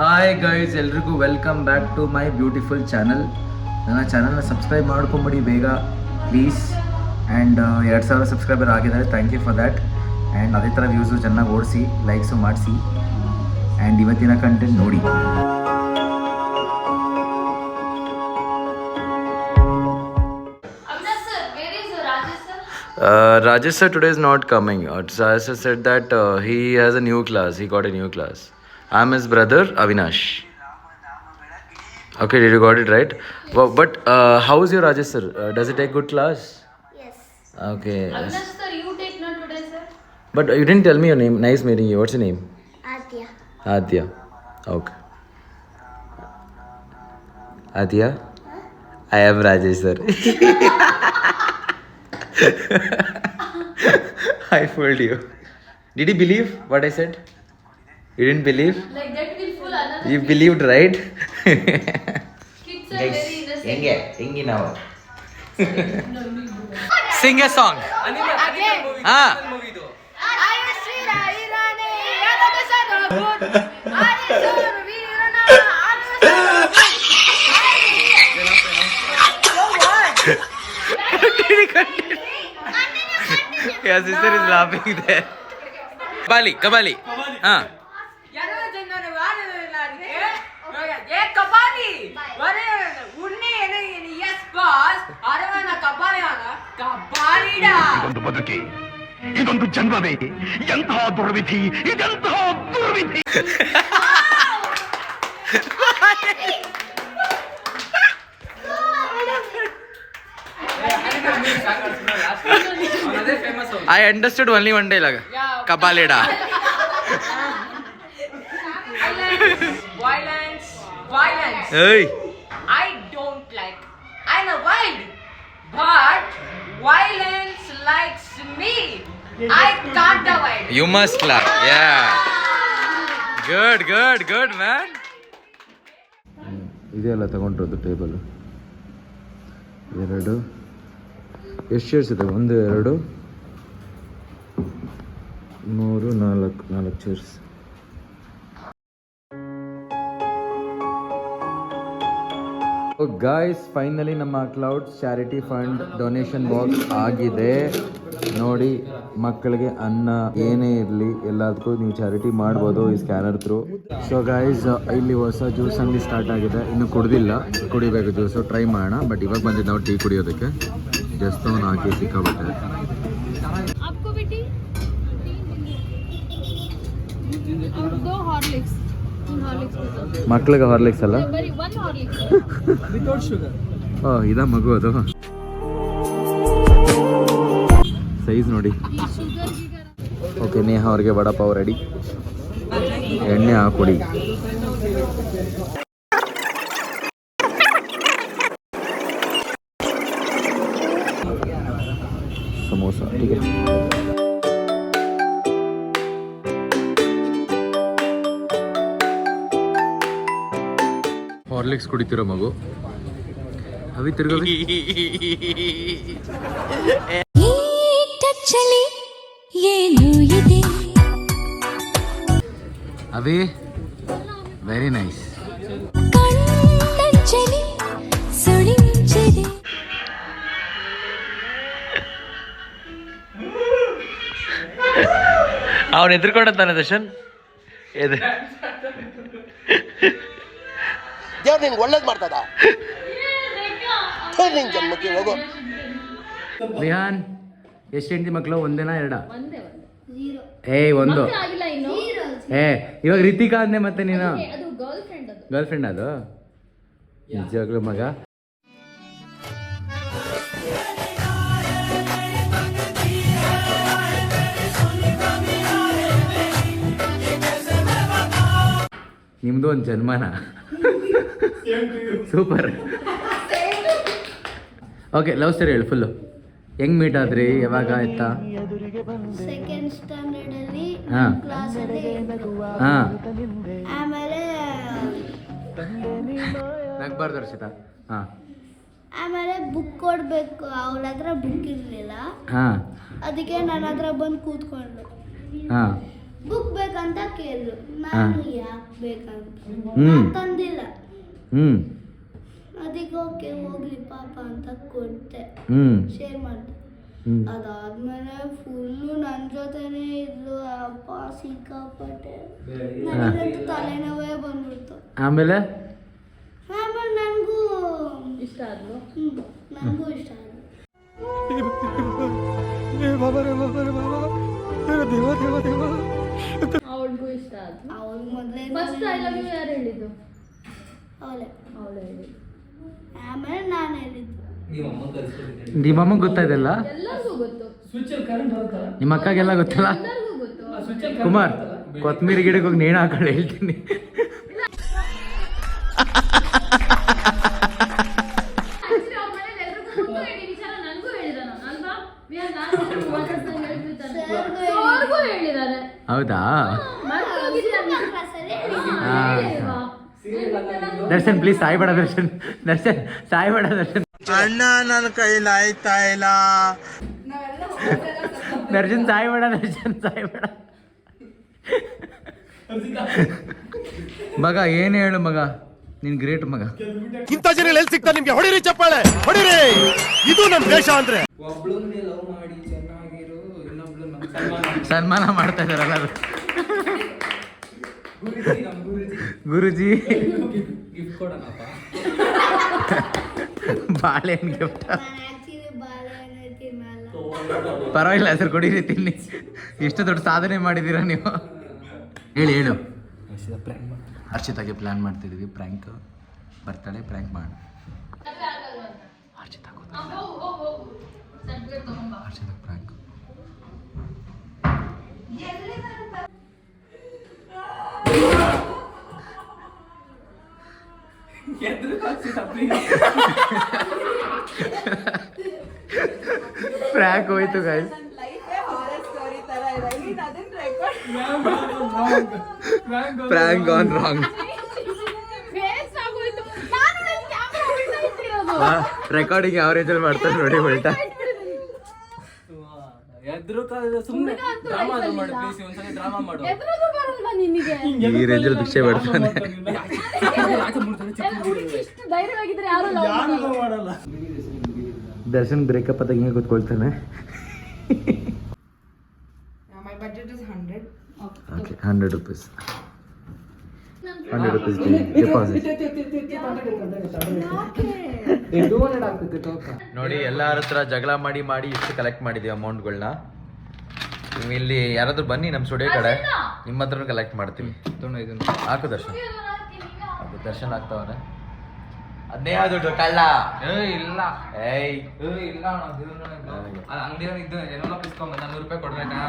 Hi guys ಎಲ್ರಿಗೂ welcome back to my beautiful channel ನನ್ನ ಚಾನಲ್ನ ಸಬ್ಸ್ಕ್ರೈಬ್ ಮಾಡ್ಕೊಂಬಿಡಿ ಬೇಗ ಪ್ಲೀಸ್ ಆ್ಯಂಡ್ ಎರಡು ಸಾವಿರ ಸಬ್ಸ್ಕ್ರೈಬರ್ ಆಗಿದ್ದಾರೆ thank you for that and ಅದೇ ಥರ ವ್ಯೂಸು ಚೆನ್ನಾಗಿ ಓಡಿಸಿ ಲೈಕ್ಸು ಮಾಡಿಸಿ. ಆ್ಯಂಡ್ ಇವತ್ತಿನ ಕಂಟೆಂಟ್ ನೋಡಿ. Rajesh sir where is Rajesh sir? Rajesh sir today is not coming. Uh, Rajesh sir said that uh, he has a new class. He got a new class. I'm his brother Avinash. Okay, did you got it right? Well, but uh, how is your Rajesh sir? Uh, does he take good class? Yes. Okay. Avinash sir, you take note today sir. But you didn't tell me your name. Nice meeting you. What's your name? Adya. Adya. Okay. Adya? I am Rajesh sir. I fooled you. Did you believe what I said? You didn't believe? Like that will fool another You believed, right? kids are very innocent. ಹೆಂಗೆ ಹೆಂಗೆ ನಾವು No, you do. Sing a song ಹಾ Your sister is laughing there. Kabali Kabali ಹಾ ఏ ಬದುಕಿ ಇದೊಂದು ಜನ್ಮವೇ ಎಂತಹ ದುರ್ವಿಧಿ ಇದೆಂತಹ ದುರ್ವಿಧಿ I understood only one day ಲಾಗ ಕಬಾಲಿಡಾ violence violence ಏಯ್ I don't like I'm a wild but violence likes me. I can't avoid you must clap yeah good good good man ಇದೆಲ್ಲ ತಗೊಂಡಿರೋದು table ಎರಡು. ಎಷ್ಟು ಚೇರ್ಸ್ ಇದೆ? ಒಂದು ಎರಡು. ಮೂರು ನಾಲ್ಕು ನಾಲ್ಕು ಚೇರ್ಸ್ ಗಾಯ್ಸ್ ಫೈನಲಿ ನಮ್ಮ clouds charity fund donation box ಆಗಿದೆ ನೋಡಿ ಮಕ್ಕಳಿಗೆ ಅನ್ನ ಏನೇ ಇರಲಿ ಎಲ್ಲದಕ್ಕೂ ನೀವು ಚಾರಿಟಿ ಮಾಡ್ಬೋದು ಈ ಸ್ಕ್ಯಾನರ್ ಥ್ರೂ ಸೊ ಗಾಯ್ಸ್ ಇಲ್ಲಿ ಹೊಸ ಜ್ಯೂಸ್ ಅಂಗಡಿ ಸ್ಟಾರ್ಟ್ ಆಗಿದೆ ಇನ್ನು ಕುಡ್ದಿಲ್ಲ ಕುಡಿಬೇಕು ಜ್ಯೂಸು ಟ್ರೈ ಮಾಡೋಣ ಬಟ್ ಇವಾಗ ಬಂದಿದ್ದು ನಾವು ಟೀ ಕುಡಿಯೋದಕ್ಕೆ ಜಸ್ಟ್ ಒಂದು ಹಾಕಿ ಸಿಕ್ಕಾಬಟ್ಟೆ आपको भी टी और दो हॉर्लिक्स ಮಕ್ಳಿಗೆ ಹಾರ್ಲಿಕ್ಸ್ ಅಲ್ಲ? ಓ, ಇದ ಮಗು ಅದು. ಸೈಜ್ ನೋಡಿ. ಓಕೆ ನೇಹ ಅವ್ರಿಗೆ ವಡಪಾವ್ ರೆಡಿ ಎಣ್ಣೆ ಹಾಕೊಡಿ. ಸಮೋಸ ಹಾರ್ಲಿಕ್ಸ್ ಕುಡಿತಿರೋ ಮಗು. ಅವಿ ತಿರುಗಿ ಅವಿ ವೆರಿ ನೈಸ್ ಅವನು ಎದ್ರುಕೊಂಡಂತಾನೆ ದರ್ಶನ್? ಎದು ದೇವ್ರು ನಿಂಗೆ ಒಳ್ಳೇದು ಮಾಡ್ತದ? ನಿನ್ ಜನ್ಮಕ್ಕೆ ಹೋಗು. ರಿಹಾನ್ ಎಷ್ಟು ಹೆಂಡತಿ ಮಕ್ಕಳು ಒಂದೇನಾ ಎರಡ? ಏ ಒಂದು. ಏ ಇವಾಗ ರಿತಿಕಾ ಅಂದೆ ಮತ್ತೆ ನೀನು? ಅದು ಗರ್ಲ್ ಫ್ರೆಂಡ್ ಅದು. ಗರ್ಲ್ ಫ್ರೆಂಡ್ ಅದು ನಿಜವಾಗ್ಲೂ ಮಗ? ನಿಮ್ದು ಒಂದು ಜನ್ಮನ? ಸೂಪರ್ ಓಕೆ ಲವ್ ಸ್ಟೋರಿ ಹೇಳಿ ಫುಲ್ಲು ಹೆಂಗ್ ಮೀಟ್ ಆದ್ರಿ ಯಾವಾಗ ಆಯ್ತಾ? ಸೆಕೆಂಡ್ ಸ್ಟ್ಯಾಂಡರ್ಡ್ ಅಲ್ಲಿ ಹಾ. ಕ್ಲಾಸ್ ಅಲ್ಲಿ ಹಾ. ಆಮೇಲೆ ನಗ್ಬಾರ್ದು ಹರ್ಷಿತ ಹಾ. ಆಮೇಲೆ ಬುಕ್ ಕೊಡಬೇಕು ಅವಳ ಹತ್ರ ಬುಕ್ ಇರಲಿಲ್ಲ. ಹಾ. ಅದಕ್ಕೆ ನನ್ನ ಹತ್ರ ಬಂದು ಕೂತ್ಕೊಂಡ್ರು ಹಾ. ಬುಕ್ ಬೇಕಂತ ಕೇಳಿದ್ರು ನಾನು ಯಾಕೆ ಬೇಕಂತ. ನಾನ್ ತಂದಿಲ್ಲ. ಹ್ಞೂ ಅದಕ್ಕೆ ಓಕೆ ಹೋಗ್ಲಿ ಪಾಪ ಅಂತ ಕೊಟ್ಟೆ. ಹ್ಞೂ ಶೇರ್ ಮಾಡಿದೆ. ಅದಾದಮೇಲೆ ಅದಾದ್ಮೇಲೆ ಫುಲ್ಲು ನನ್ನ ಜೊತೆನೇ ಇದ್ಲು ಅಪ್ಪ ಸಿಕ್ಕಾಪಟ್ಟೆ. ನನಗಂತೂ ತಲೆನೋವೇ ಬಂದ್ಬಿಡ್ತು. ಆಮೇಲೆ? ಆಮೇಲೆ ನನಗೂ ಇಷ್ಟ ಆದ್ಲು? ಹ್ಞೂ ನನಗೂ ಇಷ್ಟ ಆಯ್ತು ಅವಳಿಗೂ ಇಷ್ಟ ಆದ್ಲು? ಅವಳು ಮೊದಲೇ ಫಸ್ಟ್ ಐ ಲವ್ ಯು ಯಾರು ಹೇಳಿದ್ದು? ಅವಳೆ. ಅವಳು ಹೇಳಿದ್ದು ಆಮೇಲೆ ನಾನು ಹೇಳಿದ್ದು. ನಿಮ್ಮ ಅಮ್ಮಂಗೆ ಗೊತ್ತಾಯ್ತಲ್ಲ ಎಲ್ಲರಿಗೂ ಗೊತ್ತು. ನಿಮ್ಮ ಅಕ್ಕಗೆಲ್ಲ ಗೊತ್ತಲ್ಲ? ಎಲ್ಲರಿಗೂ ಗೊತ್ತು. ಕುಮಾರ್ ಕೊತ್ತಂಬರಿ ಗಿಡಕ್ಕೆ ಹೋಗಿ ನೇಣು ಹಾಕೊಂಡು ಹೇಳ್ತೀನಿ. ಹೌದಾ? ಮರ್ತೋಗಿದ್ಯಾ? ಪ್ಲೀಸ್ ಸಾಯಿ ಬೇಡ ದರ್ಶನ್. ಪ್ಲೀಸ್ ಸಾಯ್ಬೇಡ ದರ್ಶನ್ ದರ್ಶನ್ ಸಾಯ್ಬೇಡ ದರ್ಶನ್. ಅಣ್ಣ ನನ್ನ ಕೈಲಾಯ್ತಾ ಇಲ್ಲ. ದರ್ಶನ್ ಸಾಯ್ಬೇಡ ದರ್ಶನ್ ಸಾಯ್ಬೇಡ ಮಗ ಏನು ಹೇಳು ಮಗ? ನಿನ್ ಗ್ರೇಟ್ ಮಗ. ಇಂತ ಜನ ಎಲ್ಲಿ ಸಿಗ್ತಾರೆ ನಿಮ್ಗೆ? ಹೊಡಿರಿ ಚಪ್ಪಾಳೆ ಹೊಡಿರಿ! ಇದು ನಮ್ ದೇಶ ಅಂದ್ರೆ. ಸನ್ಮಾನ ಮಾಡ್ತಾ ಇದಾರಲ್ಲ ಗುರುಜಿ ಬಾಳೆಹಣ್ಣು ಗಿಫ್ಟ್ ಪರವಾಗಿಲ್ಲ ಸರ್ ಕೊಡಿರಿ ತಿನ್ನಿ. ಎಷ್ಟು ದೊಡ್ಡ ಸಾಧನೆ ಮಾಡಿದ್ದೀರಾ ನೀವು? ಹೇಳಿ ಹೇಳು. ಹರ್ಷಿತಾಗೆ ಪ್ಲಾನ್ ಮಾಡ್ತಿದ್ದೀವಿ ಪ್ರ್ಯಾಂಕ್ ಬರ್ತಾಳೆ ಪ್ರ್ಯಾಂಕ್ ಮಾಡಿ. ಹರ್ಷಿತಾ. ಹರ್ಷಿತಾ ಪ್ರ್ಯಾಂಕ್ ಪ್ರ್ಯಾಂಕ್ ಹೋಯ್ತು guys prank on wrong recording ಯಾವ ರೀತಿಯಲ್ಲಿ ಮಾಡ್ತಾರೆ ನೋಡಿ ಉಲ್ಟಾ? ಈ ರೇಂಜಲ್ಲಿ ಭಿಕ್ಷೆ ಬಿಡ್ತಾನೆ ದರ್ಶನ್ ಬ್ರೇಕಪ್ ಅದ ಹಿಂಗೆ ಕೂತ್ಕೊಳ್ತಾನೆ. My budget is 100. Okay hundred rupees hundred rupees deposit ನೋಡಿ ಎಲ್ಲಾರ ಹತ್ರ ಜಗಳ ಮಾಡಿ ಮಾಡಿ ಇಷ್ಟು ಕಲೆಕ್ಟ್ ಮಾಡಿದೀವಿ ಅಮೌಂಟ್ಗಳನ್ನ ನೀವು ಇಲ್ಲಿ ಯಾರಾದ್ರೂ ಬನ್ನಿ ನಮ್ಮ ಸ್ಟುಡಿಯೋ ಕಡೆ. ನಿಮ್ಮ ಹತ್ರನೂ ಕಲೆಕ್ಟ್ ಮಾಡ್ತೀವಿ ಹಾಕು ದರ್ಶನ್. ದರ್ಶನ್ ಆಗ್ತಾವನೆ. ಅದ್ನೇ ದುಡ್ಡು ಕಳ್ಳ. ಇಲ್ಲ. ಏಯ್. ಇಲ್ಲ ಅಂಗಡಿ ಇದ್ದು ಏನೋ ಪಿಸ್ಕೊಂಡ್ ಬಂದ ನೂರು ರೂಪಾಯಿ ಕೊಡ್ಬೇಕಾ?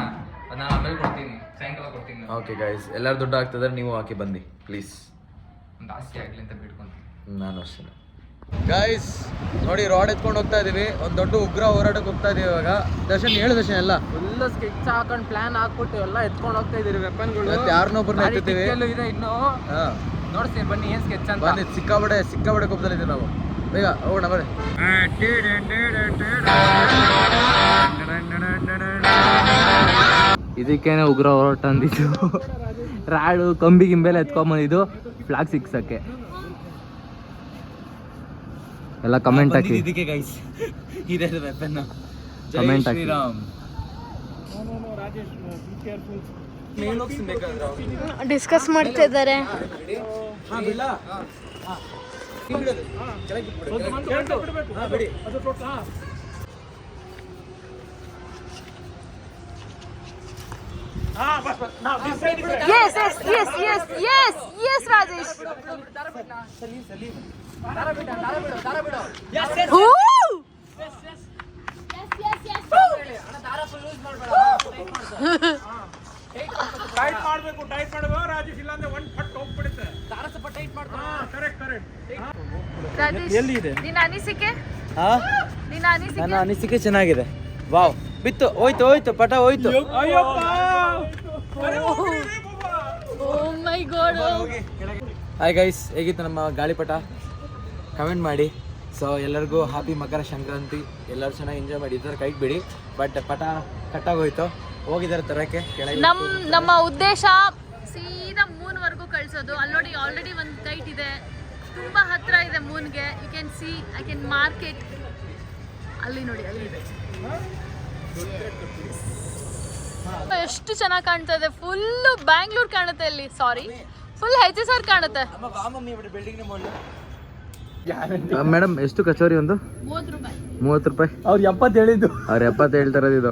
ನಾನು ಆಮೇಲೆ ಕೊಡ್ತೀನಿ ಸಾಯಂಕಾಲ ಕೊಡ್ತೀನಿ. ಓಕೆ ಗೈಸ್ ಎಲ್ಲಾರು ದುಡ್ಡು ಆಗ್ತದ್ರೆ ನೀವು ಹಾಕಿ ಬನ್ನಿ ಪ್ಲೀಸ್ ಜಾಸ್ತಿ ಆಸ್ತಿ ಆಗ್ಲಿ ಅಂತ ಬಿಟ್ಕೊಂತೀನಿ ನಾನು ಅಷ್ಟೇ. ಗೈಸ್ ನೋಡಿ ರಾಡ್ ಎತ್ಕೊಂಡು ಹೋಗ್ತಾ ಇದೀವಿ. ಒಂದು ದೊಡ್ಡ ಉಗ್ರ ಹೋರಾಟಕ್ಕೆ ಹೋಗ್ತಾ ಇದೀವಿ ಇವಾಗ. ದರ್ಶನ್ ಹೇಳು ದರ್ಶನ್ ಎಲ್ಲ. ಫುಲ್ ಸ್ಕೆಚ್ ಹಾಕೊಂಡು ಪ್ಲಾನ್ ಹಾಕ್ಬಿಟ್ಟು ಎಲ್ಲ ಎತ್ಕೊಂಡು ಹೋಗ್ತಾ ಇದೀವಿ ವೆಪನ್ಗಳು ಯಾರನ್ನೊಬ್ಬರನ್ನ ಎತ್ತುತ್ತೀವಿ ಇದೆ ಇನ್ನು. ಹಾ ನೋಡ್ತೀನಿ ಬನ್ನಿ ಏನ್ ಸ್ಕೆಚ್ ಅಂತ. ಬನ್ನಿ ಸಿಕ್ಕಾಬಡೆ ಸಿಕ್ಕಾಬಡೆ ಕೋಪದಲ್ಲಿದ್ದೀವಿ ನಾವು. ಬೇಗ ಹೋಗೋಣ ಬರ್ರಿ ಇದಕ್ಕೇನೆ ಉಗ್ರ ಹೊರಟ ಅಂದಿದ್ದು. ರಾಡು ಕಂಬಿ ಗಿಂಬೆಲ್ಲ ಎತ್ಕೊಂಬಂದಿದ್ದು ಫ್ಲಾಗ್ ಸಿಕ್ಸಕ್ಕೆ. ಎಲ್ಲ ಕಮೆಂಟ್ ಹಾಕಿ. ಇದಕ್ಕೆ ಗೈಸ್ ಇದೆ ವೆಪನ್ Comment ಹಾಕಿ. ಡಿಸ್ಕಸ್ ಮಾಡ್ತಾ ಇದ್ದಾರೆ Yes, yes, yes, yes, yes, yes, Rajesh. Ooh! Rajesh ನಿನ್ನ ಅನಿಸಿಕೆ? ನಿನ್ನ ಅನಿಸಿಕೆ? ನನ್ನ ಅನಿಸಿಕೆ ಚೆನ್ನಾಗಿದೆ. ವಾವ್. ಬಿತ್ತು. ಹೋಯ್ತು ಹೋಯ್ತು ಪಟ ಹೋಯ್ತು. Oh my god. Hi guys ಹೇಗಿತ್ತು ನಮ್ಮ ಗಾಳಿಪಟ ಕಮೆಂಟ್ ಮಾಡಿ. ಸೊ ಎಲ್ಲರಿಗೂ ಹ್ಯಾಪಿ ಮಕರ ಸಂಕ್ರಾಂತಿ. ಎಲ್ಲರೂ ಚೆನ್ನಾಗಿ ಎಂಜಾಯ್ ಮಾಡಿ. ಇದರ ಕೈ ಕೈಗೆ ಬಿಡಿ. ಬಟ್ ಪಟ ಕಟ್ಟಾಗೋಯ್ತು ಹೋಗಿದ್ದಾರೆ ತರಕ್ಕೆ. ಕೆಳಗೆ ನಮ್ ನಮ್ಮ ಉದ್ದೇಶ ಸೀದಾ ಮೂನ್ ಕಳಿಸೋದು. ಕಳ್ಸೋದು ಅಲ್ಲಿ ನೋಡಿ ಆಲ್ರೆಡಿ ಒಂದು ಕೈಟ್ ಇದೆ. ತುಂಬಾ ಹತ್ರ ಇದೆ ಮೂನ್ಗೆ. You can see I can market ಅಲ್ಲಿ ನೋಡಿ ಅಲ್ಲಿ ಇದೆ. ಎಷ್ಟು ಚೆನ್ನಾಗಿ ಕಾಣ್ತಾ ಇದೆ. ಫುಲ್ಲು ಬ್ಯಾಂಗ್ಳೂರ್ ಕಾಣುತ್ತೆ ಅಲ್ಲಿ. Sorry full H S R ಕಾಣುತ್ತೆ. ಮೇಡಮ್ ಎಷ್ಟು ಕಚೋರಿ ಒಂದು? ಮೂವತ್ತು ರೂಪಾಯಿ. ಮೂವತ್ತು ರೂಪಾಯಿ? ಅವ್ರು ಎಪ್ಪತ್ತು ಹೇಳಿದ್ದು. ಅವ್ರು ಎಪ್ಪತ್ತು ಹೇಳ್ತಾ ಇರೋದು ಇದು.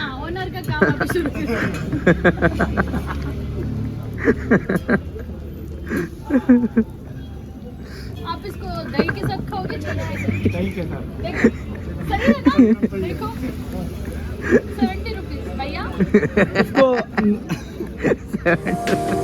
ओनर ओनर का काम शुरू आप इसको दही के साथ खाओगे छोले के साथ देखो सही है ना? देखो सेवेंटी रुपीज़ भैया ಆ